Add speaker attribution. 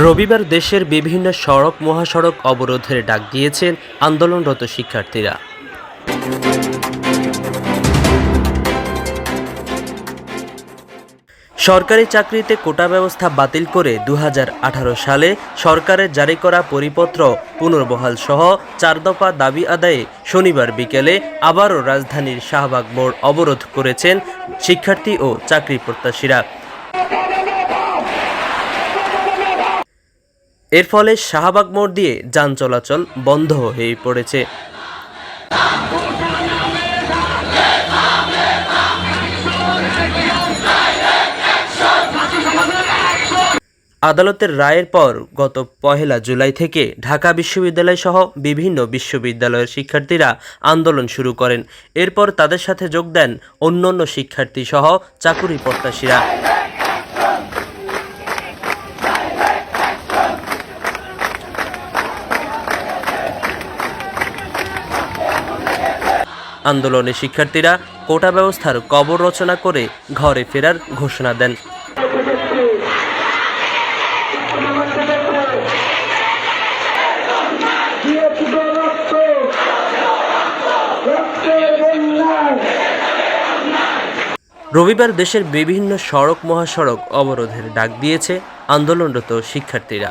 Speaker 1: রবিবার দেশের বিভিন্ন সড়ক, মহাসড়ক অবরোধের ডাক দিয়েছেন আন্দোলনরত শিক্ষার্থীরা। সরকারি চাকরিতে কোটা ব্যবস্থা বাতিল করে দু হাজার আঠারো সালে সরকারের জারি করা পরিপত্র পুনর্বহাল সহ চার দফা দাবি আদায়ে শনিবার বিকেলে আবারও রাজধানীর শাহবাগ মোড় অবরোধ করেছেন শিক্ষার্থী ও চাকরি প্রত্যাশীরা। এর ফলে শাহবাগ মোড় দিয়ে যান চলাচল বন্ধ হয়ে পড়েছে। আদালতের রায়ের পর গত পহেলা জুলাই থেকে ঢাকা বিশ্ববিদ্যালয় সহ বিভিন্ন বিশ্ববিদ্যালয়ের শিক্ষার্থীরা আন্দোলন শুরু করেন। এরপর তাদের সাথে যোগ দেন অন্যান্য শিক্ষার্থী সহ চাকুরি প্রত্যাশীরা আন্দোলনে শিক্ষার্থীরা কোটা ব্যবস্থার কবর রচনা করে ঘরে ফেরার ঘোষণা দেন। রবিবার দেশের বিভিন্ন সড়ক মহাসড়ক অবরোধের ডাক দিয়েছে আন্দোলনরত শিক্ষার্থীরা।